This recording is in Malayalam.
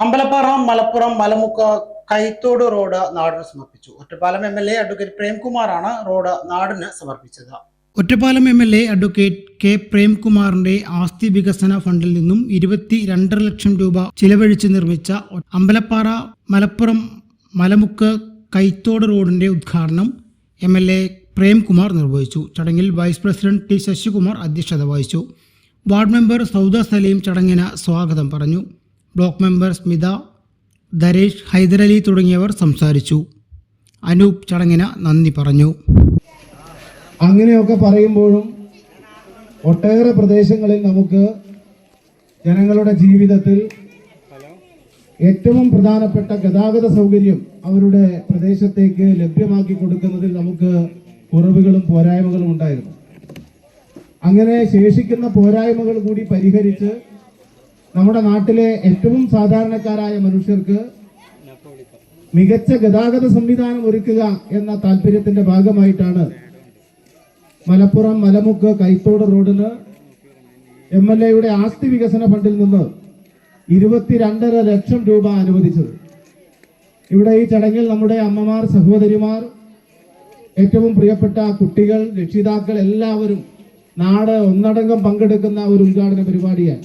അമ്പലപ്പാറ മലപ്പുറം മലമുക്ക കൈത്തോട് റോഡ് നാടിന് സമർപ്പിച്ചു. Ottapalam M L A advocate പ്രേംകുമാറാണ് road നാടിന് സമർപ്പിച്ചത്. Ottapalam M L A advocate K പ്രേംകുമാറിന്റെ ആസ്തി വികസന ഫണ്ടിൽ നിന്നും ഇരുപത്തി രണ്ടര ലക്ഷം രൂപ ചിലവഴിച്ച് നിർമ്മിച്ച അമ്പലപ്പാറ മലപ്പുറം മലമുക്ക് കൈത്തോട് റോഡിന്റെ ഉദ്ഘാടനം എം എൽ എ പ്രേംകുമാർ നിർവഹിച്ചു. ചടങ്ങിൽ വൈസ് പ്രസിഡന്റ് ടി ശശികുമാർ അധ്യക്ഷത വഹിച്ചു. വാർഡ് മെമ്പർ സൗദ സലീം ചടങ്ങിന് സ്വാഗതം പറഞ്ഞു. ബ്ലോക്ക് മെമ്പർ സ്മിത ധരേഷ് ഹൈദരലി തുടങ്ങിയവർ സംസാരിച്ചു. അനൂപ് ചടങ്ങിന് നന്ദി പറഞ്ഞു. അങ്ങനെയൊക്കെ പറയുമ്പോഴും ഒട്ടേറെ പ്രദേശങ്ങളിൽ നമുക്ക് ജനങ്ങളുടെ ജീവിതത്തിൽ ഏറ്റവും പ്രധാനപ്പെട്ട ഗതാഗത സൗകര്യം അവരുടെ പ്രദേശത്തേക്ക് ലഭ്യമാക്കി കൊടുക്കുന്നതിൽ നമുക്ക് കുറവുകളും പോരായ്മകളും ഉണ്ടായിരുന്നു. അങ്ങനെ ശേഷിക്കുന്ന പോരായ്മകൾ കൂടി പരിഹരിച്ച് നമ്മുടെ നാട്ടിലെ ഏറ്റവും സാധാരണക്കാരായ മനുഷ്യർക്ക് മികച്ച ഗതാഗത സംവിധാനം ഒരുക്കുക എന്ന താല്പര്യത്തിന്റെ ഭാഗമായിട്ടാണ് മലപ്പുറം മലമുക്ക് കൈത്തോട് റോഡിന് എം എൽ എയുടെ ആസ്തി വികസന ഫണ്ടിൽ നിന്ന് ഇരുപത്തിരണ്ടര ലക്ഷം രൂപ അനുവദിച്ചത്. ഇവിടെ ഈ ചടങ്ങിൽ നമ്മുടെ അമ്മമാർ സഹോദരിമാർ ഏറ്റവും പ്രിയപ്പെട്ട കുട്ടികൾ രക്ഷിതാക്കൾ എല്ലാവരും നാട് ഒന്നടങ്കം പങ്കെടുക്കുന്ന ഒരു ഉദ്ഘാടന പരിപാടിയാണ്.